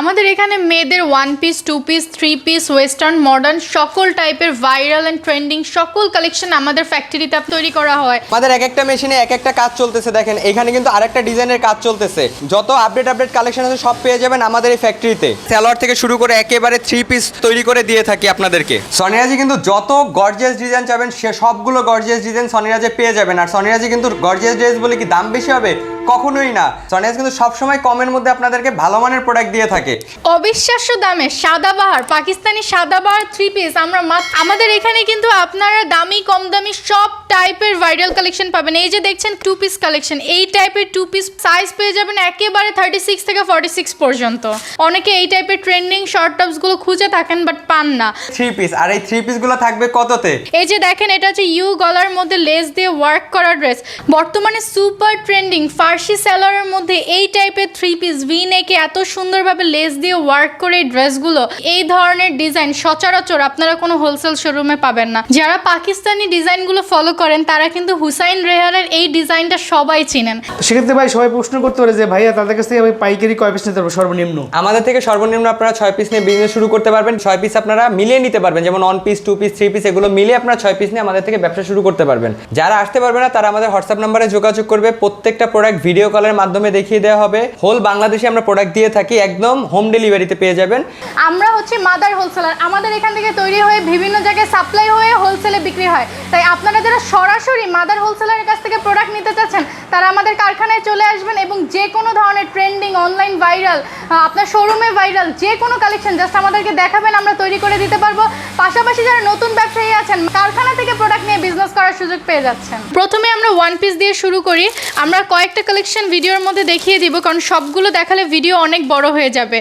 আমাদের এখানে মেয়েদের one piece two piece three piece western modern সকল টাইপের ভাইরাল অ্যান্ড ট্রেন্ডিং সকল কালেকশন আমাদের ফ্যাক্টরিতে তৈরি করা হয়। আমাদের এক একটা মেশিনে এক একটা কাজ চলতেছে, দেখেন। এখানে কিন্তু আরেকটা ডিজাইনের কাজ চলতেছে। যত আপডেট আপডেট কালেকশন আছে, সব পেয়ে যাবেন আমাদের এই ফ্যাক্টরিতে স্যালোয়ার থেকে শুরু করে একেবারে থ্রি পিস তৈরি করে দিয়ে থাকি আপনাদেরকে। সনিরাজি কিন্তু যত গর্জিয়াস ডিজাইন চাবেন, সে সবগুলো গর্জিয়াস ডিজাইন সনিরাজে পেয়ে যাবেন। আর সনিরাজি কিন্তু গর্জিয়াস ড্রেস বলে কি দাম বেশি হবে? কখনোই না। সনিরাজ কিন্তু সবসময় কমের মধ্যে আপনাদেরকে ভালো মানের প্রোডাক্ট দিয়ে থাকে। অবিশ্বাস্য দামে সাদাবাহার পাকিস্তানি সাদাবাহার থ্রি পিস আমরা আমাদের এখানে কিন্তু আপনারা দামি কম দামি সব টাইপের ভাইরাল কালেকশন পাবেন। এই যে দেখছেন টু পিস কালেকশন এই টাইপের টু পিস সাইজ পেয়ে যাবেন একেবারে থার্টি সিক্স থেকে ফর্টি সিক্স পর্যন্ত। অনেকে এই টাইপের ট্রেন্ডিং শর্ট টপসগুলো খুঁজে থাকেন বাট পান না। থ্রি পিস আর এই থ্রি পিসগুলো থাকবে কততে? এই যে দেখেন এটা হচ্ছে ইউ গলার মধ্যে লেস দিয়ে ওয়ার্ক করা ড্রেস বর্তমানে সুপার ট্রেন্ডিং ফার্সি সেলারের মধ্যে এই টাইপের থ্রি পিস ভি নেকে এত সুন্দরভাবে লেস দিয়ে ওয়ার্ক করে এই ড্রেসগুলো এই ধরনের ডিজাইন সচরাচর আপনারা কোনো হোলসেল শোরুমে পাবেন না। যারা পাকিস্তানি ডিজাইনগুলো ফলো করেন তারা কিন্তু হুসাইন রেহারের এই ডিজাইনটা সবাই চিনেন। সেক্ষেত্রে ভাই সবাই প্রশ্ন করতে পারে যে ভাইয়া তাদের কাছ থেকে আমি পাইকারি কয় পিস নিতে পারব সর্বনিম্ন? আমাদের থেকে সর্বনিম্ন আপনারা ছয় পিস নিয়ে বিজনেস শুরু করতে পারবেন। ছয় পিস আপনারা মিলিয়ে নিতে পারবেন। যেমন one piece two piece three piece এগুলো মিলিয়ে আপনারা ছয় পিস নিয়ে আমাদের থেকে ব্যবসা শুরু করতে পারবেন। যারা আসতে পারবে না তারা আমাদের হোয়াটসঅ্যাপ নাম্বারে যোগাযোগ করবে। প্রত্যেকটা প্রোডাক্ট ভিডিও কলের মাধ্যমে দেখিয়ে দেওয়া হবে। হোল বাংলাদেশে আমরা প্রোডাক্ট দিয়ে থাকি, একদম হোম ডেলিভারিতে পেয়ে যাবেন। আমরা হচ্ছে মাদার হোলসেলার আমাদের এখান থেকে তৈরি হয়ে বিভিন্ন জায়গায় সাপ্লাই হয়ে হোলসেলে বিক্রি হয়। তাই আপনারা যারা সরাসরি মাদার হোলসেলারের কাছ থেকে প্রোডাক্ট নিতে চাচ্ছেন, তারা আমাদের কারখানায় চলে আসবেন এবং যে কোনো ধরনের ট্রেন্ডিং অনলাইন ভাইরাল আপনার শোরুমে ভাইরাল যে কোনো কালেকশন জাস্ট আমাদেরকে দেখাবেন, আমরা তৈরি করে দিতে পারব। পাশাপাশি যারা নতুন ব্যবসায়ী আছেন, কারখানা থেকে প্রোডাক্ট নিয়ে বিজনেস করার সুযোগ পেয়ে যাচ্ছেন। প্রথমে আমরা ওয়ান পিস দিয়ে শুরু করি। আমরা কয়েকটা কালেকশন ভিডিওর মধ্যে দেখিয়ে দিব কারণ সবগুলো দেখালে ভিডিও অনেক বড় হয়ে যাবে।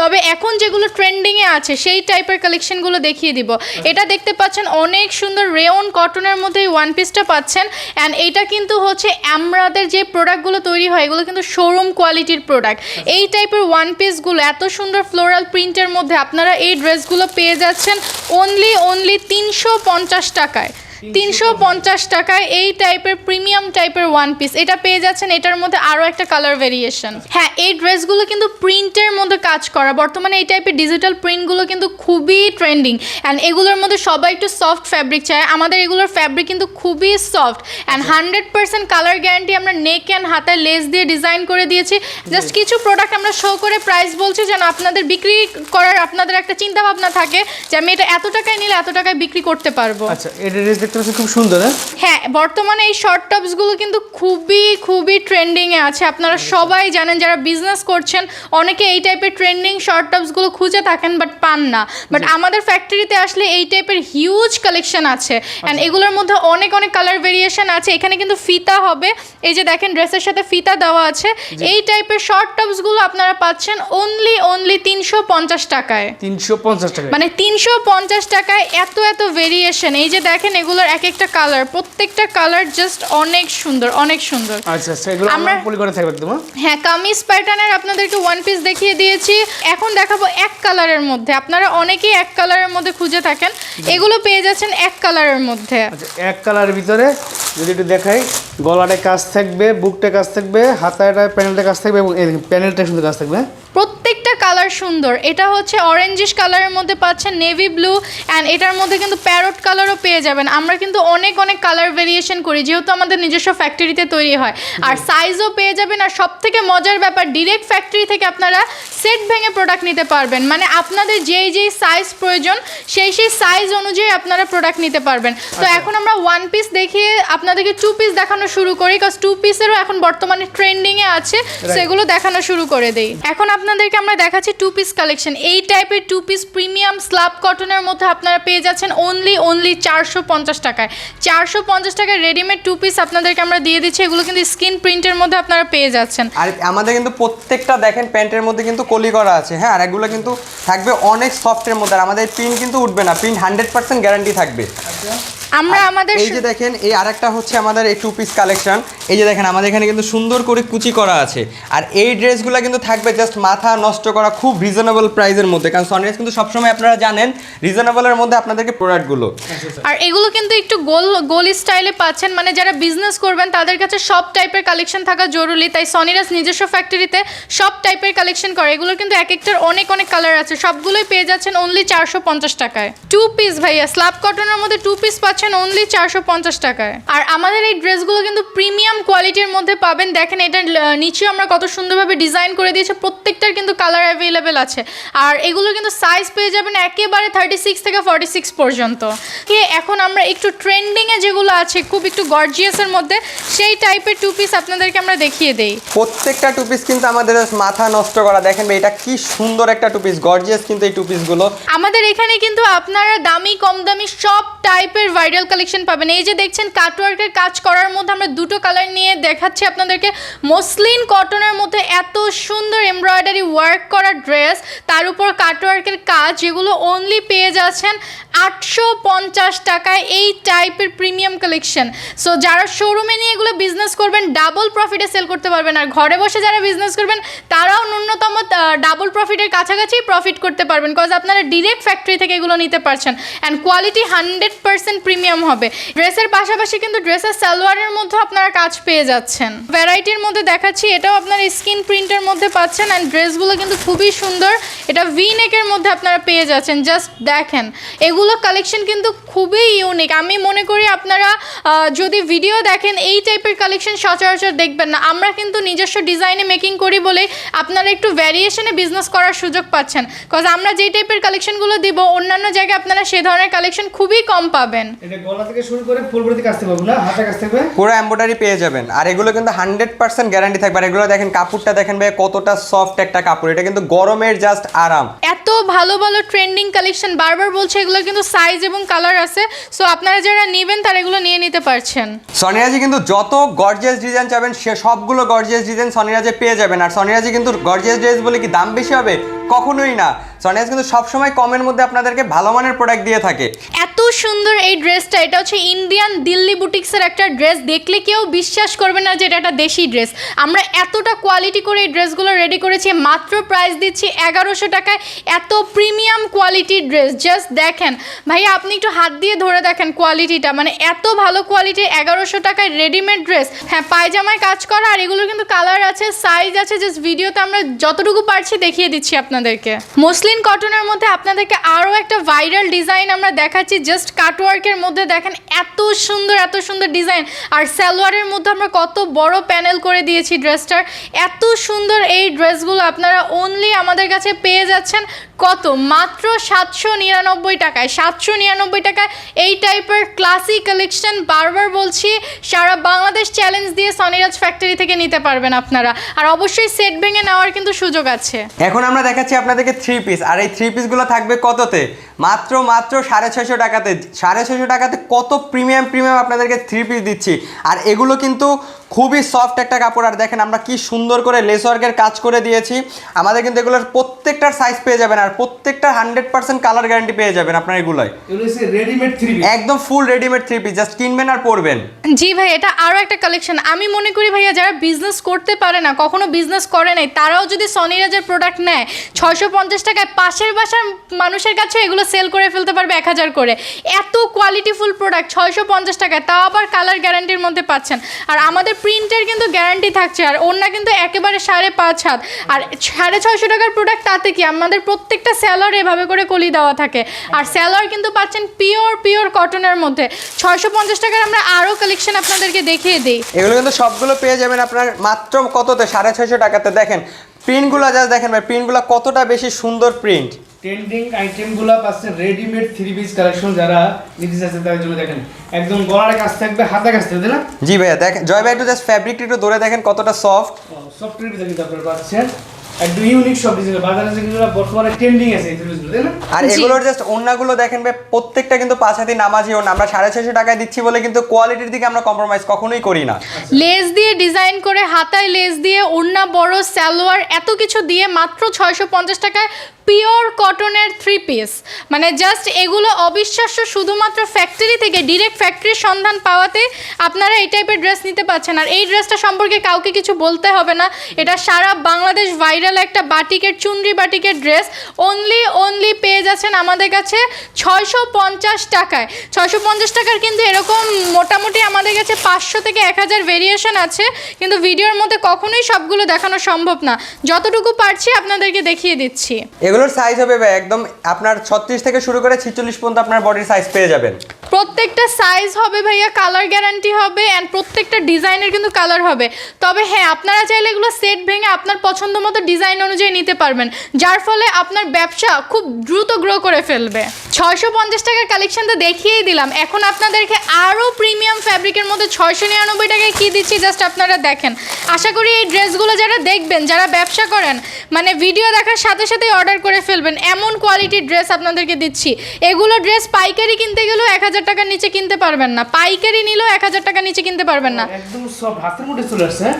তবে এখন যেগুলো ট্রেন্ডিংয়ে আছে সেই টাইপের কালেকশনগুলো দেখিয়ে দিব। এটা দেখতে পাচ্ছেন অনেক সুন্দর রেওন কটনের মধ্যে এই ওয়ান পিসটা পাচ্ছেন। অ্যান্ড এটা কিন্তু হচ্ছে আমরাদের যে প্রোডাক্টগুলো তৈরি হয় এগুলো কিন্তু শোরুম কোয়ালিটির প্রোডাক্ট এই টাইপের ওয়ান পিসগুলো এত সুন্দর ফ্লোরাল প্রিন্টের মধ্যে আপনারা এই ড্রেসগুলো পেয়ে যাচ্ছেন অনলি অনলি তিনশো পঞ্চাশ টাকায়। তিনশো পঞ্চাশ টাকায় এই টাইপের প্রিমিয়াম টাইপের ওয়ান পিস এটা পেয়ে যাচ্ছেন এটার মধ্যে আরও একটা কালার ভেরিয়েশন হ্যাঁ এই ড্রেসগুলো কিন্তু প্রিন্টের মধ্যে কাজ করা। বর্তমানে এই টাইপের ডিজিটাল প্রিন্টগুলো কিন্তু খুবই ট্রেন্ডিং অ্যান্ড এগুলোর মধ্যে সবাই একটু সফট ফ্যাব্রিক চায়। আমাদের এগুলোর ফ্যাব্রিক কিন্তু খুবই soft and hundred percent colour guarantee আমরা নেক অ্যান্ড হাতায় লেস দিয়ে ডিজাইন করে দিয়েছি। জাস্ট কিছু প্রোডাক্ট আমরা শো করে প্রাইস বলছি যেন আপনাদের বিক্রি করার আপনাদের একটা চিন্তা ভাবনা থাকে যে আমি এটা এত টাকায় নিলে এত টাকায় বিক্রি করতে পারব। আচ্ছা এটা পাচ্ছি খুব সুন্দর হ্যাঁ? হ্যাঁ বর্তমানে এই শর্ট টপসগুলো কিন্তু খুবই খুবই ট্রেন্ডিংয়ে আছে। আপনারা সবাই জানেন যারা বিজনেস করছেন অনেকে এই টাইপের ট্রেন্ডিং শর্ট টপসগুলো খুঁজে থাকেন বাট পান না। বাট আমাদের ফ্যাক্টরিতে আসলে এই টাইপের হিউজ কালেকশন আছে। অ্যান্ড এগুলোর মধ্যে অনেক অনেক কালার ভেরিয়েশন আছে। এখানে কিন্তু ফিতা হবে। এই যে দেখেন ড্রেসের সাথে ফিতা দেওয়া আছে। এই টাইপের শর্ট টপসগুলো আপনারা পাচ্ছেন অনলি অনলি তিনশো পঞ্চাশ টাকায়। তিনশো পঞ্চাশ টাকা মানে তিনশো পঞ্চাশ টাকায় এত এত ভেরিয়েশন এই যে দেখেন এগুলোর এক একটা কালার প্রত্যেকটা কালার জাস্ট অনেক সুন্দর অনেক সুন্দর। আচ্ছা আচ্ছা এগুলো আমরা- আমরা পলি করে থাকবে একদম হ্যাঁ? হ্যাঁ কামিজ প্যাটার্নের আপনাদেরকে ওয়ান পিস দেখিয়ে দিয়েছি। এখন দেখাবো এক কালারের মধ্যে। আপনারা অনেকেই এক কালারের মধ্যে খুঁজে থাকেন। এগুলো পেয়ে যাচ্ছেন এক কালারের মধ্যে। আচ্ছা এক কালারের ভিতরে যদি একটু দেখাই গলাটা কাজ থাকবে বুকটা কাজ থাকবে হাতাটা প্যানেলটা কাজ থাকবে এবং এই প্যানেলটা সুন্দর কাজ থাকবে হ্যাঁ? প্রত্যেকটা কালার সুন্দর। এটা হচ্ছে অরেঞ্জিশ কালারের মধ্যে পাচ্ছেন নেভি ব্লু অ্যান্ড এটার মধ্যে কিন্তু প্যারট কালারও পেয়ে যাবেন। আমরা কিন্তু অনেক অনেক কালার ভেরিয়েশন করি যেহেতু আমাদের নিজস্ব ফ্যাক্টরিতে তৈরি হয়। আর সাইজও পেয়ে যাবেন আর সব থেকে মজার ব্যাপার ডিরেক্ট ফ্যাক্টরি থেকে আপনারা সেট ভেঙে প্রোডাক্ট নিতে পারবেন। মানে আপনাদের যেই যেই সাইজ প্রয়োজন সেই সেই সাইজ অনুযায়ী আপনারা প্রোডাক্ট নিতে পারবেন। তো এখন আমরা ওয়ান পিস দেখিয়ে আপনাদেরকে টু পিস দেখানো শুরু করি কাজ টু পিসেরও এখন বর্তমানে ট্রেন্ডিংয়ে আছে সেগুলো দেখানো শুরু করে দেই। এখন আপনাদেরকে আমরা দেখাচ্ছি টু পিস কালেকশন এই টাইপের টু পিস প্রিমিয়াম স্ল্যাব কটনের মধ্যে আপনারা পেয়ে যাচ্ছেন অনলি অনলি চারশো পঞ্চাশ টাকায়। চারশো পঞ্চাশ টাকায় রেডিমেড টু পিস আপনাদেরকে আমরা দিয়ে দিচ্ছি এগুলো কিন্তু স্কিন প্রিন্টের মধ্যে আপনারা পেয়ে যাচ্ছেন। আর আমাদের কিন্তু প্রত্যেকটা দেখেন প্যান্টের মধ্যে কিন্তু কলি করা আছে হ্যাঁ আর এগুলো কিন্তু থাকবে অনেক সফটের মধ্যে আর আমাদের প্রিন্ট কিন্তু উঠবে না প্রিন্ট হান্ড্রেড পার্সেন্ট গ্যারান্টি থাকবে। আমরা আমাদের এই যে দেখেন এই আরেকটা হচ্ছে আমাদের এই টু পিস কালেকশন এই যে দেখেন আমাদের এখানে কিন্তু সুন্দর করে কুচি করা আছে। আর এই ড্রেসগুলো কিন্তু থাকবে জাস্ট মাথা নষ্ট করা খুব রিজনেবল প্রাইসের মধ্যে। কারণ সনিরাজ কিন্তু সবসময় আপনারা জানেন রিজনেবলের মধ্যে আপনাদেরকে প্রোডাক্টগুলো আর এগুলো কিন্তু একটু গোল গোল স্টাইলে পাচ্ছেন। মানে যারা বিজনেস করবেন তাদের কাছে সব টাইপের কালেকশন থাকা জরুরি। তাই সনিরাজ নিজস্ব ফ্যাক্টরিতে সব টাইপের কালেকশন করে। এগুলো কিন্তু এক একটার অনেক অনেক কালার আছে। সবগুলোই পেয়ে যাচ্ছেন অনলি চারশো পঞ্চাশ টাকায়। টু পিস ভাইয়া স্ল্যাব কটনের মধ্যে টু পিস পাচ্ছেন অনলি চারশো পঞ্চাশ টাকায়। আর আমাদের এই ড্রেসগুলো কিন্তু প্রিমিয়াম কোয়ালিটির মধ্যে পাবেন। দেখেন এটা নিচেও আমরা কত সুন্দরভাবে ডিজাইন করে দিয়েছি। প্রত্যেকটার কিন্তু কালার অ্যাভেলেবেল আছে। আর এগুলো কিন্তু সাইজ পেয়ে যাবেন একেবারে থার্টি সিক্স থেকে ফর্টি সিক্স পর্যন্ত এখন আমরা একটু ট্রেন্ডিংয়ে যেগুলো আছে খুব একটু গর্জিয়াসের মধ্যে সেই টাইপের টু পিস আপনাদেরকে আমরা দেখিয়ে দেই। প্রত্যেকটা টু পিস কিন্তু আমাদের মাথা নষ্ট করা। দেখেন এটা কি সুন্দর একটা টু পিস গর্জিয়াস কিন্তু এই টু পিসগুলো আমাদের এখানে কিন্তু আপনারা দামি কম দামি সব টাইপের ভাইরাল কালেকশন পাবেন। এই যে দেখছেন কাটওয়ার্কের কাজ করার মধ্যে আমরা দুটো কালার নিয়ে দেখাচ্ছি আপনাদেরকে। মসলিন কটনের মধ্যে এত সুন্দর এমব্রয়ডারি ওয়ার্ক করা ড্রেস তার উপর কাটওয়ার্কের কাজ যেগুলো অনলি পেয়ে যাচ্ছেন আটশো পঞ্চাশ টাকায় এই টাইপের প্রিমিয়াম কালেকশন সো যারা শোরুমে নিয়ে এগুলো বিজনেস করবেন ডাবল প্রফিটে সেল করতে পারবেন। আর ঘরে বসে যারা বিজনেস করবেন, তারাও ন্যূনতম ডাবল প্রফিটের কাছাকাছি প্রফিট করতে পারবেন। কজ আপনারা ডিরেক্ট ফ্যাক্টরি থেকে এগুলো নিতে পারছেন। And quality hundred percent premium হবে। ড্রেসের পাশাপাশি কিন্তু ড্রেসের সালোয়ারের মধ্যে আপনারা কাজ পেয়ে যাচ্ছেন। ভ্যারাইটির মধ্যে দেখাচ্ছি, এটাও আপনার স্কিন প্রিন্টের মধ্যে পাচ্ছেন অ্যান্ড ড্রেসগুলো কিন্তু খুবই সুন্দর। এটা ভি নেকের মধ্যে আপনারা পেয়ে যাচ্ছেন জাস্ট দেখেন। এগুলো কালেকশন কিন্তু খুবই ইউনিক আমি মনে করি আপনারা যদি ভিডিও দেখেন, এই টাইপের কালেকশন সচরাচর দেখবেন না। আমরা কিন্তু নিজস্ব ডিজাইনে মেকিং করি বলে আপনারা একটু ভ্যারিয়েশনে বিজনেস করার সুযোগ পাচ্ছেন। কজ আমরা যেই টাইপের কালেকশনগুলো দিব, অন্যান্য জায়গায় আপনারা সে ধরনের কালেকশন খুবই কম পাবেন। এটা গলা থেকে শুরু করে ফুলবড়িতে কাজ থাকবে না হাতে কাজ থাকবে পুরো এম্ব্রয়ডারি পেয়ে যাবেন। আর এগুলো কিন্তু হান্ড্রেড পার্সেন্ট গ্যারান্টি থাকবে। আর এগুলো দেখেন কাপড়টা দেখেন ভাই কতটা সফট একটা কাপড়। এটা কিন্তু গরমের জাস্ট আরাম। এত ভালো ভালো ট্রেন্ডিং কালেকশন বারবার বলছে এগুলো কিন্তু সাইজ এবং কালার আছে। সো আপনারা যারা নেবেন তারা এগুলো নিয়ে নিতে পারছেন। সনিরাজি কিন্তু যত গর্জিয়াস ডিজাইন চাবেন সে সবগুলো গর্জিয়াস ডিজাইন সনিরাজে পেয়ে যাবেন। আর সনিরাজি কিন্তু গর্জিয়াস ড্রেস বলে কি দাম বেশি হবে? কখনোই না। সনিরাজ কিন্তু সবসময় কমের মধ্যে আপনাদেরকে ভালো মানের প্রোডাক্ট দিয়ে থাকে। এত সুন্দর এই ড্রেসটা, এটা হচ্ছে ইন্ডিয়ান দিল্লি বুটিক্সের একটা ড্রেস, দেখলে কেউ বিশ্বাস করবে না যে এটা একটা দেশি ড্রেস। আমরা এতটা কোয়ালিটি করে এই ড্রেসগুলো রেডি করেছি, মাত্র প্রাইস দিচ্ছি এগারোশো টাকায়, এত প্রিমিয়াম কোয়ালিটির ড্রেস। জাস্ট দেখেন, ভাইয়া আপনি একটু হাত দিয়ে ধরে দেখেন কোয়ালিটিটা মানে এত ভালো কোয়ালিটির এগারোশো টাকায় রেডিমেড ড্রেস হ্যাঁ পায়জামায় কাজ করা, আর এগুলোর কিন্তু কালার আছে সাইজ আছে জাস্ট ভিডিওতে আমরা যতটুকু পারছি দেখিয়ে দিচ্ছি আপনাদেরকে। মসলিন কটনের মধ্যে আপনাদেরকে আরও একটা ভাইরাল ডিজাইন আমরা দেখাচ্ছি জাস্ট কাটওয়ার্কের মধ্যে দেখেন এত সুন্দর এত সুন্দর ডিজাইন আর সালোয়ারের মধ্যে আমরা কত বড় প্যানেল করে দিয়েছি ড্রেসটার এত সুন্দর এই ড্রেসগুলো আপনারা অনলি আমাদের কাছে পেয়ে যাচ্ছেন কত? মাত্র সাতশো নিরানব্বই টাকায়। সাতশো নিরানব্বই টাকায় এই টাইপের ক্লাসিক কালেকশন বারবার বলছি, সারা বাংলাদেশ চ্যালেঞ্জ দিয়ে সনিরাজ ফ্যাক্টরি থেকে নিতে পারবেন আপনারা। আর অবশ্যই সেট ভেঙে নেওয়ার কিন্তু সুযোগ আছে। এখন আমরা দেখাচ্ছি আপনাদেরকে থ্রি পিস আর এই থ্রি পিসগুলো থাকবে কততে? মাত্র মাত্র সাড়ে ছয়শো টাকাতে সাড়ে ছশো টাকাতে কত প্রিমিয়াম প্রিমিয়াম আপনাদেরকে থ্রি পিস দিচ্ছি। আর এগুলো কিন্তু খুবই সফট একটা কাপড় আর দেখেন আমরা কি সুন্দর করে লেস ওয়ার্কের কাজ করে দিয়েছি। আমাদের কিন্তু এগুলোর প্রত্যেকটার সাইজ পেয়ে যাবেন আর প্রত্যেকটার হান্ড্রেড পার্সেন্ট কালার গ্যারান্টি পেয়ে যাবেন আপনার এগুলোয়। এগুলো হচ্ছে রেডিমেড থ্রি একদম full readymade three piece just কিনবেন আর পরবেন। জি ভাই এটা আরও একটা কালেকশন আমি মনে করি ভাইয়া যারা বিজনেস করতে পারে না কখনো বিজনেস করে নাই তারাও যদি সনিরাজের প্রোডাক্ট নেয় ছয়শো পঞ্চাশ টাকায় পাশের বাসার মানুষের কাছে এগুলো সেল করে ফেলতে পারবে এক হাজার করে। এত কোয়ালিটিফুল প্রোডাক্ট ছয়শো পঞ্চাশ টাকায় তাও আবার কালার গ্যারান্টির মধ্যে পাচ্ছেন। আর আমাদের প্রিন্টের কিন্তু গ্যারান্টি থাকছে আর ওনার কিন্তু একেবারে সাড়ে পাঁচ হাত। আর সাড়ে ছয়শো টাকার প্রোডাক্ট তাতে কি? আমাদের প্রত্যেকটা স্যালোয়ার এভাবে করে কলি দেওয়া থাকে। আর স্যালোয়ার কিন্তু পাচ্ছেন পিওর পিওর কটনের মধ্যে। ছয়শো পঞ্চাশ টাকার আমরা আরও কালেকশন আপনাদেরকে দেখিয়ে দিই। এগুলো কিন্তু সবগুলো পেয়ে যাবেন আপনার মাত্র কততে? সাড়ে ছয়শো টাকাতে। দেখেন প্রিন্টগুলো যা দেখেন ভাই প্রিন্টগুলো কতটা বেশি সুন্দর প্রিন্ট ট্রেন্ডিং আইটেমগুলো পাচ্ছেন রেডিমেড থ্রি পিস কালেকশন যারা নিতে চাচ্ছেন তাদের জন্য দেখেন। একদম গলার কাজ থাকবে হাতে কাজ থাকবে না? জি ভাইয়া দেখেন জয় ভাই একটু জাস্ট ফ্যাব্রিকটা একটু ধরে দেখেন কতটা সফট সফট ভিতরে দেখেন তারপরে পাচ্ছেন। একদম ইউনিক সব ডিজাইন বাজারে যেগুলো বর্তমানে ট্রেন্ডিং আছে এই ড্রেসগুলো তাই না? আর এগুলোর জাস্ট ওন্নাগুলো দেখেন ভাই প্রত্যেকটা কিন্তু পাঁচ হাতি নামাজি ওন্না আমরা সাড়ে ছয়শো টাকায় দিচ্ছি বলে কিন্তু কোয়ালিটির দিকে আমরা কম্প্রোমাইজ কখনোই করি না। লেস দিয়ে ডিজাইন করে হাতায় লেস দিয়ে ওড়না বড় সালোয়ার এত কিছু দিয়ে মাত্র ছয়শো পঞ্চাশ টাকায় পিওর কটনের থ্রি পিস মানে জাস্ট এগুলো অবিশ্বাস্য শুধুমাত্র ফ্যাক্টরি থেকে ডিরেক্ট ফ্যাক্টরির সন্ধান পাওয়াতে আপনারা এই টাইপের ড্রেস নিতে পারছেন। আর এই ড্রেসটা সম্পর্কে কাউকে কিছু বলতে হবে না। এটা সারা বাংলাদেশ ভাইরাল একটা বাটিকের, চুনরি বাটিকের ড্রেস অনলি অনলি পেয়ে যাচ্ছেন আমাদের কাছে ছয়শো পঞ্চাশ টাকায়। ছয়শো পঞ্চাশ টাকার কিন্তু এরকম মোটামুটি আমাদের কাছে পাঁচশো থেকে এক হাজার ভেরিয়েশন আছে, কিন্তু ভিডিওর মধ্যে কখনোই সবগুলো দেখানো সম্ভব না। যতটুকু পারছি আপনাদেরকে দেখিয়ে দিচ্ছি। এগুলোর সাইজ হবে ভাই, একদম আপনার ছত্রিশ থেকে শুরু করে ছিচল্লিশ পর্যন্ত আপনার বডির সাইজ পেয়ে যাবেন। প্রত্যেকটা সাইজ হবে ভাইয়া কালার গ্যারান্টি হবে অ্যান্ড প্রত্যেকটা ডিজাইনের কিন্তু কালার হবে। তবে হ্যাঁ আপনারা চাইলে এগুলো সেট ভেঙে আপনার পছন্দ মতো ডিজাইন অনুযায়ী নিতে পারবেন, যার ফলে আপনার ব্যবসা খুব দ্রুত গ্রো করে ফেলবে। ছয়শো পঞ্চাশ টাকার কালেকশন তো দেখিয়েই দিলাম। এখন আপনাদেরকে আরও প্রিমিয়াম ফ্যাব্রিকের মধ্যে ছয়শো নিরানব্বই টাকায় কী দিচ্ছি জাস্ট আপনারা দেখেন। আশা করি এই ড্রেসগুলো যারা দেখবেন, যারা ব্যবসা করেন মানে ভিডিও দেখার সাথে সাথেই অর্ডার করে ফেলবেন। এমন কোয়ালিটির ড্রেস আপনাদেরকে দিচ্ছি। এগুলো ড্রেস পাইকারি কিনতে গেলেও এক হাজার টাকার নিচে কিনতে পারবেন না। পাইকারি নিলেও এক হাজার টাকার নিচে কিনতে পারবেন না। একদম সব হাতের মধ্যে চলে আসছে হ্যাঁ?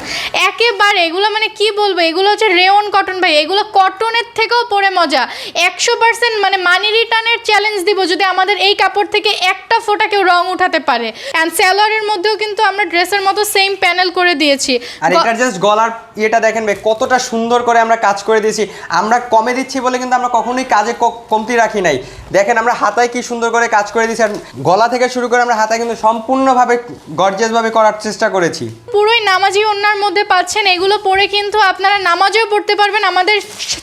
একেবারে এগুলো মানে কি বলব? এগুলো হচ্ছে রেওন কটন ভাই। এগুলো কটনের থেকেও পরে মজা। একশো পার্সেন্ট মানে মানি রিটার্নের চ্যালেঞ্জ দিব যদি আমাদের এই কাপড় থেকে একটা ফোঁটা কেউ রং উঠাতে পারে। অ্যান্ড স্যালোয়ারের মধ্যেও কিন্তু আমরা ড্রেসের মতো সেম প্যানেল করে দিয়েছি। আর এটার জাস্ট গলার ইয়েটা দেখেন ভাই কতটা সুন্দর করে আমরা কাজ করে দিয়েছি। আমরা কমে দিচ্ছি বলে কিন্তু আমরা কখনোই কাজে কমতি রাখি নাই। দেখেন আমরা হাতায় কি সুন্দর করে কাজ করে দিয়েছি। আর গলা থেকে শুরু করে আমরা হাতায় কিন্তু সম্পূর্ণভাবে গর্জিয়াসভাবে করার চেষ্টা করেছি। পুরোই নামাজি ওনার মধ্যে পাচ্ছেন, এগুলো পরে কিন্তু আপনারা নামাজেও পড়তে পারবেন। আমাদের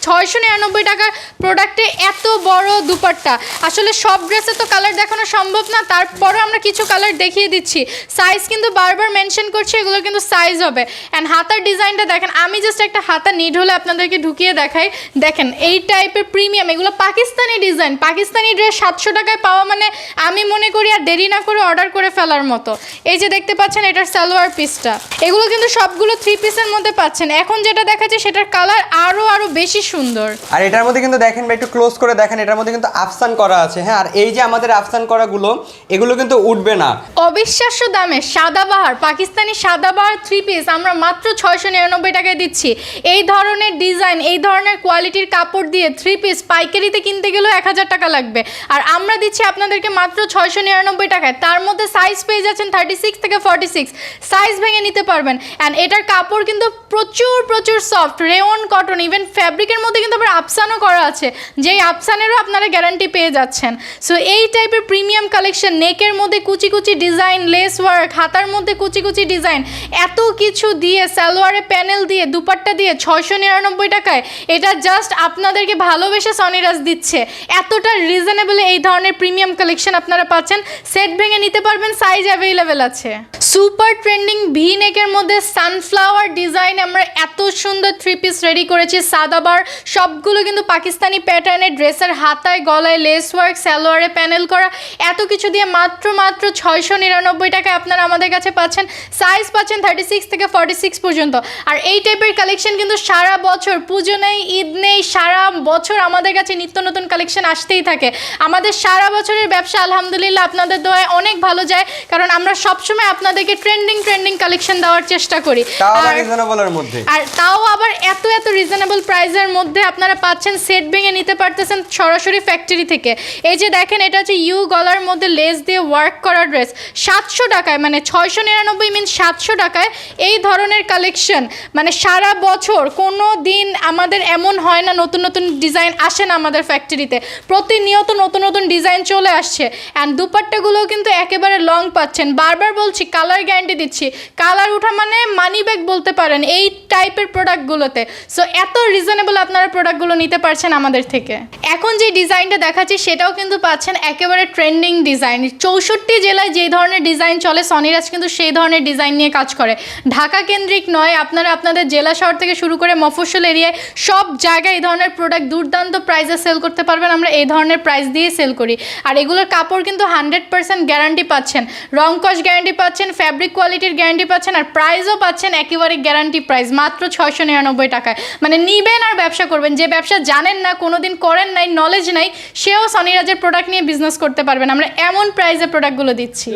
ছয়শো নিরানব্বই টাকার প্রোডাক্টে এত বড় দুপাট্টা। আসলে সব ড্রেসে তো কালার দেখানো সম্ভব না, তারপরও আমরা কিছু কালার দেখিয়ে দিচ্ছি। সাইজ কিন্তু বারবার মেনশন করছি, এগুলো কিন্তু সাইজ হবে। অ্যান্ড হাতার ডিজাইনটা দেখেন, আমি জাস্ট একটা হাতা নিড হলে আপনাদেরকে ঢুকিয়ে দেখাই। দেখেন, এই টাইপের প্রিমিয়াম এগুলো পাকিস্তানি ডিজাইন পাকিস্তানি ড্রেস সাতশো টাকায় পাওয়া মানে আমি মনে করি আর দেরি না করে অর্ডার করে ফেলার মতো। এই যে দেখতে পাচ্ছেন এটার সালোয়ার পিসটা এগুলো কিন্তু সবগুলো থ্রি পিসের মধ্যে পাচ্ছেন। এখন যেটা দেখাচ্ছে সেটার কালার আরও আরও বেশি সুন্দর। আর এটার মধ্যে কিন্তু দেখেন ভাই একটু ক্লোজ করে দেখেন এটার মধ্যে কিন্তু আফসান করা আছে। হ্যাঁ আর এই যে আমাদের আফসান করাগুলো এগুলো কিন্তু উঠবে না। অবিশ্বাস্য দামে সাদাবাহার পাকিস্তানি সাদাবাহার থ্রি পিস আমরা মাত্র ছয়শো নিরানব্বই টাকায় দিচ্ছি। এই ধরনের ডিজাইন এই ধরনের কোয়ালিটির কাপড় দিয়ে থ্রি পিস পাইকারিতে কিনতে গেলেও এক হাজার টাকা লাগবে। আর আমরা দিচ্ছি আপনাদেরকে মাত্র ছয়শো নিরানব্বই টাকায়। তার মধ্যে সাইজ পেয়ে যাচ্ছেন থার্টি সিক্স থেকে ফর্টি সিক্স সাইজ ভেঙে নিতে পারবেন। অ্যান্ড এটার কাপড় কিন্তু প্রচুর প্রচুর সফট রেওন কটন ইভেন ফ্যাব্রিকের মধ্যে কিন্তু আবার আফসানও করা আছে। যেই আফসানেরও আপনারা গ্যারান্টি পেয়ে যাচ্ছেন। সো এই টাইপের প্রিমিয়াম কালেকশন নেকের মধ্যে কুচি কুচি ডিজাইন লেস ওয়ার্ক হাতার মধ্যে কুচি কুচি ডিজাইন এত কিছু দিয়ে, সালোয়ারে প্যানেল দিয়ে, দুপাট্টা দিয়ে ছয়শো নিরানব্বই টাকায়, এটা জাস্ট আপনাদেরকে ভালোবেসে সনিরাজ দিচ্ছে। এতটা রিজনেবল এই ধরনের প্রিমিয়াম কালেকশন আপনারা পাচ্ছেন। সেট ভেঙে নিতে পারবেন সাইজ অ্যাভেলেবেল আছে। সুপার ট্রেন্ডিং ভি নেকের মধ্যে সানফ্লাওয়ার ডিজাইন আমরা এত সুন্দর থ্রি পিস রেডি করেছি সাদাবার সবগুলো কিন্তু পাকিস্তানি প্যাটার্নের ড্রেসের হাতায়, গলায় লেস ওয়ার্ক সালোয়ারে প্যানেল করা, এত কিছু দিয়ে মাত্র মাত্র ছয়শো নিরানব্বই টাকায় আপনারা আমাদের কাছে পাচ্ছেন সাইজ পাচ্ছেন থার্টি সিক্স থেকে ফর্টি সিক্স পর্যন্ত। আর এই টাইপের কালেকশন কিন্তু সারা বছর, পুজো নেই, ঈদ নেই, সারা বছর আমাদের কাছে নিত্য নতুন কালেকশন আসতেই থাকে। আমাদের সারা বছরের ব্যবসা আলহামদুলিল্লাহ আপনাদের দোয়ায় অনেক ভালো যায় কারণ আমরা সবসময় আপনাদেরকে ট্রেন্ডিং ট্রেন্ডিং কালেকশন দেওয়ার চেষ্টা করি। আর- রিজনেবলের মধ্যে। আর তাও আবার এত এত রিজনেবল প্রাইসের মধ্যে আপনারা পাচ্ছেন সেট ভেঙে নিতে পারতেছেন সরাসরি ফ্যাক্টরি থেকে। এই যে দেখেন এটা হচ্ছে ইউ গলার মধ্যে লেস দিয়ে ওয়ার্ক করা ড্রেস সাতশো টাকায় মানে ছয়শো নিরানব্বই মিন সাতশো টাকায় এই ধরনের কালেকশন মানে সারা বছর কোনো দিন আমাদের এমন হয় না নতুন নতুন ডিজাইন আসে না আমাদের ফ্যাক্টরিতে প্রতিনিয়ত নতুন নতুন ডিজাইন চলে আসছে। অ্যান্ড দুপাট্টাগুলোও কিন্তু একেবারে লং পাচ্ছেন। বারবার বলছি কালার গ্যারান্টি দিচ্ছি। কালার উঠা মানে মানি ব্যাগ বলতে পারেন এই টাইপের প্রোডাক্টগুলোতে সো এত রিজনেবল আপনারা প্রোডাক্টগুলো নিতে পারছেন আমাদের থেকে। এখন যে ডিজাইনটা দেখাচ্ছি, সেটাও কিন্তু পাচ্ছেন একেবারে ট্রেন্ডিং ডিজাইন চৌষট্টি জেলায় যে ধরনের ডিজাইন চলে সনিরাজ কিন্তু সেই ধরনের ডিজাইন নিয়ে কাজ করে। ঢাকা কেন্দ্রিক নয়, আপনারা আপনাদের জেলা শহর থেকে শুরু করে মফস্বল এরিয়ায় সব জায়গায় এই ধরনের প্রোডাক্ট দুর্দান্ত প্রাইসে সেল করতে পারবেন। আমরা এই ধরনের প্রাইস দিয়ে সেল করি। আর এগুলোর কাপড় কিন্তু হান্ড্রেড পার্সেন্ট গ্যারান্টি পাচ্ছেন। রং কস গ্যারান্টি পাচ্ছেন ফ্যাব্রিক কোয়ালিটির গ্যারান্টি পাচ্ছেন আর প্রাইসও পাচ্ছেন একেবারে গ্যারান্টি প্রাইস মাত্র ছয়শো নিরানব্বই টাকায়। মানে নিবেন আর ব্যবসা করবেন যে ব্যবসা জানেন না কোনোদিন করেন নাই নলেজ নাই সেও সনিরাজের প্রোডাক্ট নিয়ে বিজনেস করতে পারবেন। আমরা এমন প্রাইসে প্রোডাক্টগুলো দিচ্ছি।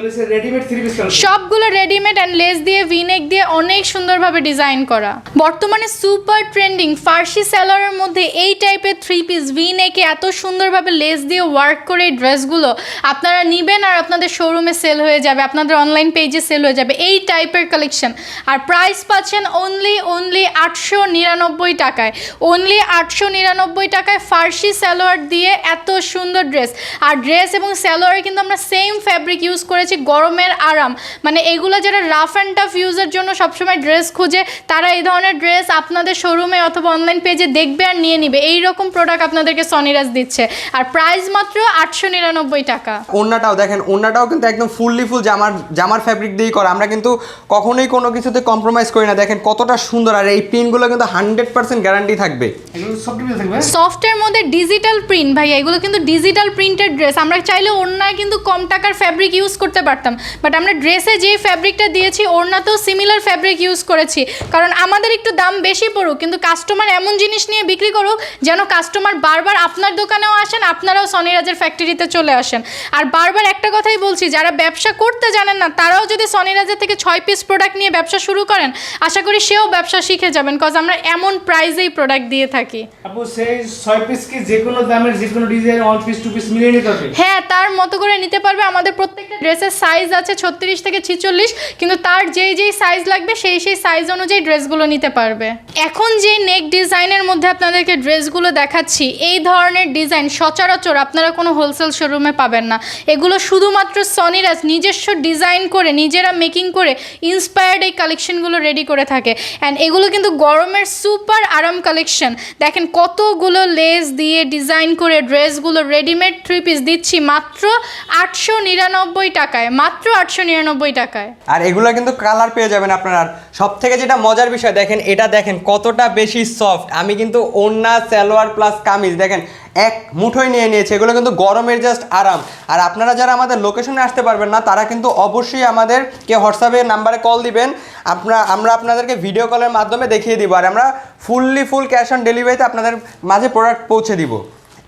সবগুলো রেডিমেড অ্যান্ড লেস দিয়ে ভিনেক দিয়ে অনেক সুন্দরভাবে ডিজাইন করা। বর্তমানে সুপার ট্রেন্ডিং ফার্সি স্যালোয়ারের মধ্যে এই টাইপের থ্রি পিস ভিনেকে এত সুন্দরভাবে লেস দিয়ে ওয়ার্ক করে এই ড্রেসগুলো আপনারা নিবেন আর আপনাদের শোরুমে সেল হয়ে যাবে, আপনাদের অনলাইন পেজে সেল হয়ে যাবে। এই টাইপের কালেকশন আর প্রাইস পাচ্ছেন অনলি অনলি আটশো নিরানব্বই টাকায়। অনলি আটশো নিরানব্বই টাকায় ফার্সি স্যালোয়ার দিয়ে এত সুন্দর ড্রেস আর ড্রেস এবং স্যালোয়ারে কিন্তু আমরা সেম ফ্যাব্রিক ইউজ করেছি, গরমের আরাম। মানে এগুলো যারা রাফ অ্যান্ড টাফ ইউজের জন্য সবসময় ড্রেস খুঁজে, তারা এই ধরনের ড্রেস আপনাদের শোরুমে অথবা অনলাইন পেজে দেখবে আর নিয়ে নিবে। এই রকম প্রোডাক্ট আপনাদেরকে সনিরাজ দিচ্ছে। আর প্রাইস মাত্র আটশো নিরানব্বই টাকা। ওন্নাটাও দেখেন ওন্নাটাও কিন্তু একদম ফুললি ফুল জামার জামার ফ্যাব্রিক দিয়েই করা। আমরা কিন্তু কখনোই কোনো কিছুতে কম্প্রোমাইজ করি না। দেখেন কতটা সুন্দর। আর এই প্রিন্টগুলো কিন্তু হান্ড্রেড পার্সেন্ট গ্যারান্টি থাকবে। সফটের মধ্যে ডিজিটাল প্রিন্ট ভাই এগুলো কিন্তু ডিজিটাল প্রিন্টেড ড্রেস আমরা চাইলে ওড়নায় কিন্তু কম টাকার ফ্যাব্রিক ইউজ করতে পারতাম। বাট আমরা ড্রেসে যে ফ্যাব্রিকটা দিয়েছি ওড়নাতেও সিমিলার ফ্যাব্রিক ইউজ করেছি। কারণ আমাদের একটু দাম বেশি পড়ুক কিন্তু কাস্টমার এমন জিনিস নিয়ে বিক্রি করুক যেন কাস্টমার বারবার আপনার দোকানেও আসেন আপনারাও সনিরাজের ফ্যাক্টরিতে চলে আসেন। আর বারবার একটা কথাই বলছি যারা ব্যবসা করতে জানেন না তারাও যদি সনিরাজের থেকে ছয় পিস প্রোডাক্ট নিয়ে ব্যবসা শুরু করেন আশা করি সেও ব্যবসা শিখে যাবেন কজ আমরা এমন প্রাইজেই প্রোডাক্ট দিয়ে থাকি। আপু সেই ছয় পিস কি যে কোনো দামের যে কোনো design one piece two piece মিলিয়ে নিতে হবে? হ্যাঁ তার মতো করে নিতে পারবে আমাদের প্রত্যেকটা ড্রেসের সাইজ আছে ছত্রিশ থেকে ছিচল্লিশ কিন্তু তার যেই যেই সাইজ লাগবে সেই সেই সাইজ অনুযায়ী ড্রেসগুলো নিতে পারবে। এখন যে নেক ডিজাইনের মধ্যে আপনাদেরকে ড্রেসগুলো দেখাচ্ছি এই ধরনের ডিজাইন সচরাচর আপনারা কোনো হোলসেল শোরুমে পাবেন না। এগুলো শুধুমাত্র সনিরাজ নিজস্ব ডিজাইন করে, নিজেরা মেকিং করে ইন্সপায়ার্ড এই কালেকশনগুলো রেডি করে থাকে। অ্যান্ড এগুলো কিন্তু গরমের সুপার আরাম কালেকশন দেখেন কতগুলো লেস দিয়ে ডিজাইন করে ড্রেসগুলো রেডিমেড থ্রি পিস দিচ্ছি মাত্র আটশো নিরানব্বই টাকায়, মাত্র আটশো নিরানব্বই টাকায়। আর এগুলো কিন্তু কালার পেয়ে যাবেন আপনারা। সব থেকে যেটা মজার বিষয়, দেখেন এটা দেখেন কতটা বেশি সফট আমি কিন্তু ওন্না সালোয়ার প্লাস কামিজ, দেখেন এক মুঠোয় নিয়ে নিয়েছে। এগুলো কিন্তু গরমের জাস্ট আরাম। আর আপনারা যারা আমাদের লোকেশনে আসতে পারবেন না, তারা কিন্তু অবশ্যই আমাদেরকে হোয়াটসঅ্যাপে নাম্বারে কল দিবেন। আপনারা আমরা আপনাদেরকে ভিডিও কলের মাধ্যমে দেখিয়ে দিব। আর আমরা ফুললি ফুল ক্যাশ অন ডেলিভারিতে আপনাদের মাঝে প্রোডাক্ট পৌঁছে দিব।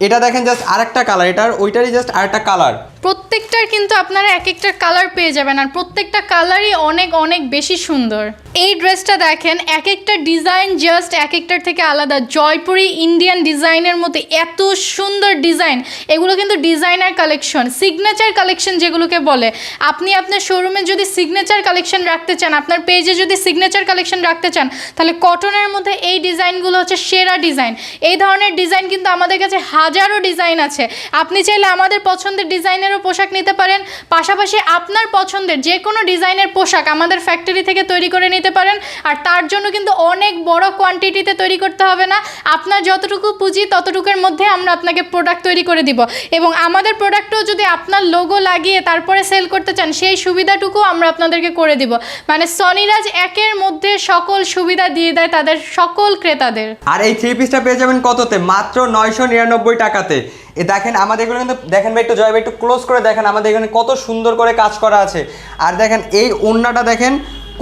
এটা দেখেন জাস্ট আরেকটা কালার এটার, ওইটারই জাস্ট আরেকটা কালার প্রত্যেকটার কিন্তু আপনারা এক একটা কালার পেয়ে যাবেন আর প্রত্যেকটা কালারই অনেক অনেক বেশি সুন্দর। এই ড্রেসটা দেখেন এক একটা ডিজাইন জাস্ট এক একটার থেকে আলাদা। জয়পুরি ইন্ডিয়ান ডিজাইনের মধ্যে এত সুন্দর ডিজাইন এগুলো কিন্তু ডিজাইনার কালেকশন সিগনেচার কালেকশন যেগুলোকে বলে। আপনি আপনার শোরুমে যদি সিগনেচার কালেকশন রাখতে চান, আপনার পেজে যদি সিগনেচার কালেকশন রাখতে চান, তাহলে কটনের মধ্যে এই ডিজাইনগুলো হচ্ছে সেরা ডিজাইন এই ধরনের ডিজাইন কিন্তু আমাদের কাছে হাজারো ডিজাইন আছে। আপনি চাইলে আমাদের পছন্দের ডিজাইনেরও পোশাক নিতে পারেন, পাশাপাশি আপনার পছন্দের যে কোনো ডিজাইনের পোশাক আমাদের ফ্যাক্টরি থেকে তৈরি করে নিতে পারেন, আর তার জন্য কিন্তু অনেক বড় কোয়ান্টিটিতে তৈরি করতে হবে না। আপনার যতটুকু পুঁজি, ততটুকুর মধ্যে আমরা আপনাকে প্রোডাক্ট তৈরি করে দিব। এবং আমাদের প্রোডাক্টও যদি আপনার লোগো লাগিয়ে তারপরে সেল করতে চান, সেই সুবিধাটুকু আমরা আপনাদেরকে করে দিব। মানে সনিরাজ একের মধ্যে সকল সুবিধা দিয়ে দেয় তাদের সকল ক্রেতাদের। আর এই থ্রি পিসটা পেয়ে যাবেন কততে? মাত্র নয়শো নিরানব্বই টাকাতে। এ দেখেন, আমাদের এগুলো কিন্তু, দেখেন ভাই, একটু জয় ভাই, একটু ক্লোজ করে দেখেন আমাদের এখানে কত সুন্দর করে কাজ করা আছে। আর দেখেন, এই ওড়নাটা দেখেন,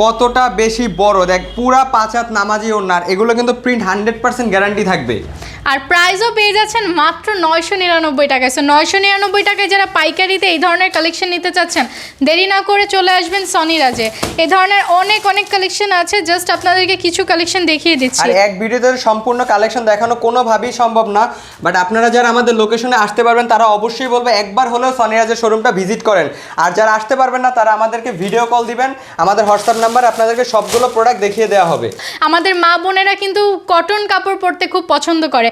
কতটা বেশি বড়। দেখ, পুরা পাঁচাত নামাজি ওড়নার, এগুলো কিন্তু প্রিন্ট হান্ড্রেড পার্সেন্ট গ্যারান্টি থাকবে। আর প্রাইসও পেয়ে যাচ্ছেন মাত্র নয়শো নিরানব্বই টাকায়। সো নয়শো নিরানব্বই টাকায় যারা পাইকারিতে এই ধরনের কালেকশন নিতে চাচ্ছেন দেরি না করে চলে আসবেন সনিরাজে এ ধরনের অনেক অনেক কালেকশন আছে জাস্ট আপনাদেরকে কিছু কালেকশন দেখিয়ে আর দিচ্ছি এক ভিডিওতে সম্পূর্ণ কালেকশন দেখানো কোনোভাবেই সম্ভব না বাট আপনারা যারা আমাদের লোকেশনে আসতে পারবেন তারা অবশ্যই বলবে একবার হলেও সনিরাজের শোরুমটা ভিজিট করেন। আর যারা আসতে পারবেন না তারা আমাদেরকে ভিডিও কল দিবেন আমাদের হোয়াটসঅ্যাপ নাম্বার আপনাদেরকে সবগুলো প্রোডাক্ট দেখিয়ে দেওয়া হবে। আমাদের মা বোনেরা কিন্তু কটন কাপড় পরতে খুব পছন্দ করে।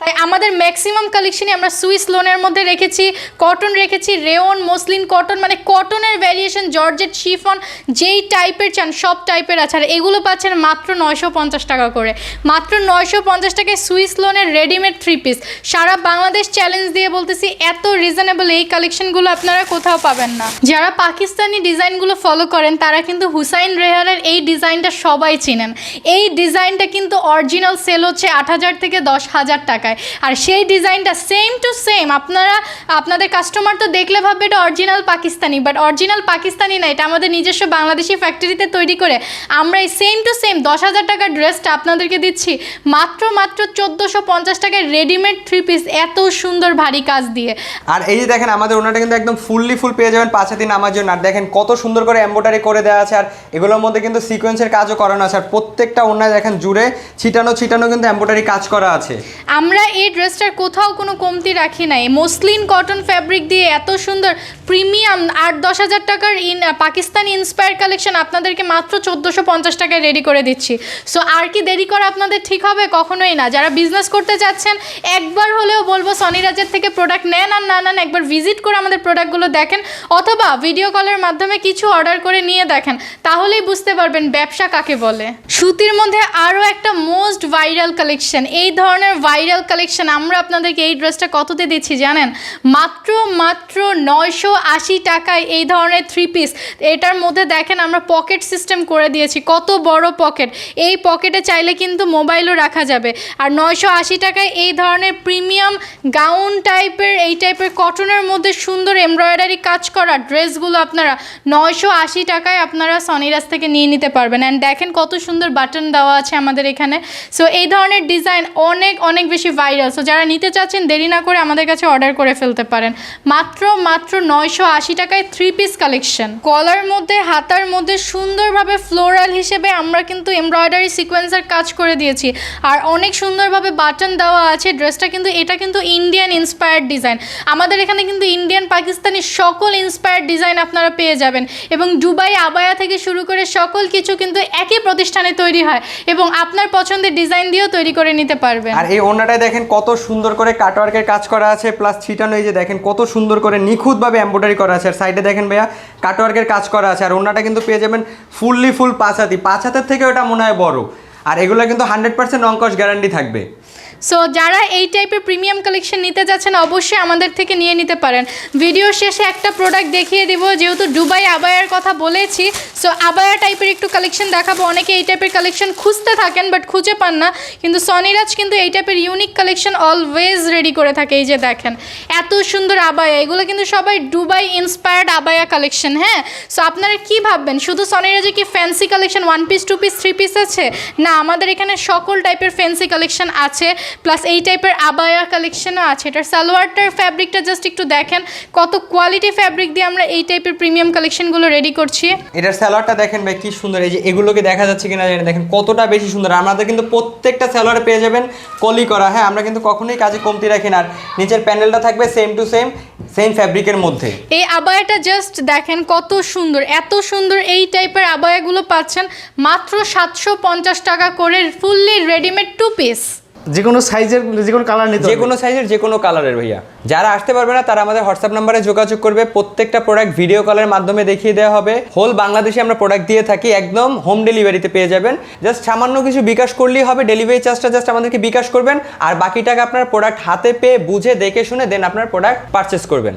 তাই আমাদের ম্যাক্সিমাম কালেকশনই আমরা সুইস লোনের মধ্যে রেখেছি কটন রেখেছি রেওন মসলিন কটন মানে কটনের ভ্যারিয়েশন জর্জেট শিফন যেই টাইপের চান, সব টাইপের আছে। আর এগুলো পাচ্ছেন মাত্র নয়শো পঞ্চাশ টাকা করে। মাত্র নয়শো পঞ্চাশ টাকায় সুইস লোনের রেডিমেড থ্রি পিস সারা বাংলাদেশ চ্যালেঞ্জ দিয়ে বলতেছি, এত রিজনেবল এই কালেকশনগুলো আপনারা কোথাও পাবেন না। যারা পাকিস্তানি ডিজাইনগুলো ফলো করেন, তারা কিন্তু হুসাইন রেহারের এই ডিজাইনটা সবাই চিনেন। এই ডিজাইনটা কিন্তু অরিজিনাল সেল হচ্ছে আট হাজার থেকে দশ হাজার টাকায়। টাকায় আর সেই ডিজাইনটা সেম টু সেম আপনারা আপনাদের কাস্টমার তো দেখলে ভাববে এটা original Pakistani but original Pakistani না এটা আমাদের নিজস্ব বাংলাদেশি ফ্যাক্টরিতে তৈরি করে। আমরা এই সেম টু সেম দশ হাজার টাকার ড্রেসটা আপনাদেরকে দিচ্ছি মাত্র মাত্র চোদ্দোশো পঞ্চাশ টাকায় রেডিমেড থ্রি পিস এত সুন্দর ভারী কাজ দিয়ে। আর এই যে দেখেন আমাদের ওনাটা কিন্তু একদম ফুললি ফুল পেয়ে যাবেন পাঁচ হাতি নামার জন্য। আর দেখেন কত সুন্দর করে এম্বোটারি করে দেওয়া আছে আর এগুলোর মধ্যে কিন্তু সিকোয়েন্সের কাজও করানো আছে। আর প্রত্যেকটা ওনায় দেখেন জুড়ে ছিটানো ছিটানো কিন্তু এম্বোটারি কাজ করা আছে। আমরা এই ড্রেসটার কোথাও কোনো কমতি রাখি নাই। মসলিন কটন ফ্যাব্রিক দিয়ে এত সুন্দর প্রিমিয়াম আট দশ হাজার টাকার ইন পাকিস্তান ইন্সপায়ার কালেকশন আপনাদেরকে মাত্র চোদ্দোশো পঞ্চাশ টাকায় রেডি করে দিচ্ছি। সো আর কি দেরি করা আপনাদের ঠিক হবে? কখনোই না। যারা বিজনেস করতে চাচ্ছেন, একবার হলেও বলব সনিরাজের থেকে প্রোডাক্ট নেন আর না নেন, একবার ভিজিট করে আমাদের প্রোডাক্টগুলো দেখেন অথবা ভিডিও কলের মাধ্যমে কিছু অর্ডার করে নিয়ে দেখেন। তাহলেই বুঝতে পারবেন ব্যবসা কাকে বলে। সুতির মধ্যে আরও একটা মোস্ট ভাইরাল কালেকশন এই ধরনের ভাইরাল কালেকশন আমরা আপনাদেরকে এই ড্রেসটা কততে দিচ্ছি জানেন? মাত্র মাত্র নয়শো আশি টাকায় এই ধরনের থ্রি পিস এটার মধ্যে দেখেন আমরা পকেট সিস্টেম করে দিয়েছি। কত বড় পকেট এই পকেটে চাইলে কিন্তু মোবাইলও রাখা যাবে। আর নয়শো আশি টাকায় এই ধরনের প্রিমিয়াম গাউন টাইপের এই টাইপের কটনের মধ্যে সুন্দর এমব্রয়ডারি কাজ করা ড্রেসগুলো আপনারা নয়শো আশি টাকায় আপনারা সনিরাজ থেকে নিয়ে নিতে পারবেন। অ্যান্ড দেখেন কত সুন্দর বাটন দেওয়া আছে আমাদের এখানে। সো এই ধরনের ডিজাইন অনেক অনেক বেশি ভাইরাল। সো যারা নিতে চাচ্ছেন, দেরি না করে আমাদের কাছে অর্ডার করে ফেলতে পারেন। মাত্র মাত্র নয়শো আশি টাকায় থ্রি পিস কালেকশন কলার মধ্যে, হাতার মধ্যে সুন্দরভাবে ফ্লোরাল হিসেবে আমরা কিন্তু এমব্রয়ডারি সিকোয়েন্সের কাজ করে দিয়েছি। আর অনেক সুন্দরভাবে বাটন দেওয়া আছে। ড্রেসটা কিন্তু, এটা কিন্তু ইন্ডিয়ান ইন্সপায়ার্ড ডিজাইন আমাদের এখানে কিন্তু ইন্ডিয়ান পাকিস্তানি সকল ইন্সপায়ার্ড ডিজাইন আপনারা পেয়ে যাবেন। এবং দুবাই আবায়া থেকে শুরু করে সকল কিছু কিন্তু একই প্রতিষ্ঠানে তৈরি হয়। এবং আপনার পছন্দের ডিজাইন দিয়েও তৈরি করে নিতে পারবেন। আর এই ওনাটায় দেখেন কত সুন্দর করে কাটওয়ার্কের কাজ করা আছে প্লাস ছিটানো এই যে দেখেন কত সুন্দর করে নিখুঁতভাবে এম্ব্রয়ডারি করা আছে। আর সাইডে দেখেন ভাইয়া কাটওয়ার্কের কাজ করা আছে। আর ওনাটা কিন্তু পেয়ে যাবেন ফুললি ফুল পাঁচ হাতি। পাঁচ হাতের থেকে ওটা মনে হয় বড়। আর এগুলো কিন্তু হান্ড্রেড পার্সেন্ট অঙ্কশ গ্যারান্টি থাকবে। সো যারা এই টাইপের প্রিমিয়াম কালেকশন নিতে যাচ্ছেন, অবশ্যই আমাদের থেকে নিয়ে নিতে পারেন। ভিডিও শেষে একটা প্রোডাক্ট দেখিয়ে দিব, যেহেতু দুবাই আবায়ার কথা বলেছি সো আবায়া টাইপের একটু কালেকশন দেখাবো। অনেকে এই টাইপের কালেকশন খুঁজতে থাকেন বাট খুঁজে পান না। কিন্তু সনিরাজ কিন্তু এই টাইপের ইউনিক কালেকশন অলওয়েজ রেডি করে থাকে, এই যে দেখেন। এত সুন্দর আবায়া এগুলো কিন্তু সবাই দুবাই ইন্সপায়ার্ড আবায়া কালেকশন হ্যাঁ? সো আপনারা কি ভাববেন? শুধু সনিরাজে কি fancy collection one piece two piece three piece আছে? না, আমাদের এখানে সকল টাইপের ফ্যান্সি কালেকশন আছে। প্লাস এই টাইপের আবায়া কালেকশনও আছে। এটার সালোয়ারটার ফ্যাব্রিকটা জাস্ট একটু দেখেন কত কোয়ালিটি ফ্যাব্রিক দিয়ে আমরা এই টাইপের প্রিমিয়াম কালেকশনগুলো রেডি করছি। এটার স্যালোয়ারটা দেখেন ভাই কি সুন্দর। এই যে এগুলোকে দেখা যাচ্ছে কিনা জানি। দেখেন কতটা বেশি সুন্দর। আমাদের কিন্তু প্রত্যেকটা স্যালোয়ারে পেয়ে যাবেন কলি করা। হ্যাঁ আমরা কিন্তু কখনোই কাজে কমতি রাখি না। আর নিচের প্যানেলটা থাকবে সেম টু সেম সেম ফ্যাব্রিকের মধ্যে। এই আবায়াটা জাস্ট দেখেন কত সুন্দর এত সুন্দর এই টাইপের আবায়াগুলো পাচ্ছেন মাত্র সাতশো পঞ্চাশ টাকা করে ফুললি রেডিমেড টু পিস যে কোনো সাইজের যে কোনো কালার নিতে যে কোনো সাইজের যে কোনো কালারের ভাইয়া। যারা আসতে পারবে না, তারা আমাদের হোয়াটসঅ্যাপ নাম্বারে যোগাযোগ করবে। প্রত্যেকটা প্রোডাক্ট ভিডিও কলের মাধ্যমে দেখিয়ে দেওয়া হবে। হোল বাংলাদেশে আমরা প্রোডাক্ট দিয়ে থাকি, একদম হোম ডেলিভারিতে পেয়ে যাবেন। জাস্ট সামান্য কিছু বিকাশ করলেই হবে ডেলিভারি চার্জটা জাস্ট আমাদেরকে বিকাশ করবেন। আর বাকি টাকা আপনার প্রোডাক্ট হাতে পেয়ে, বুঝে, দেখে, শুনে দেন আপনার প্রোডাক্ট পারচেস করবেন।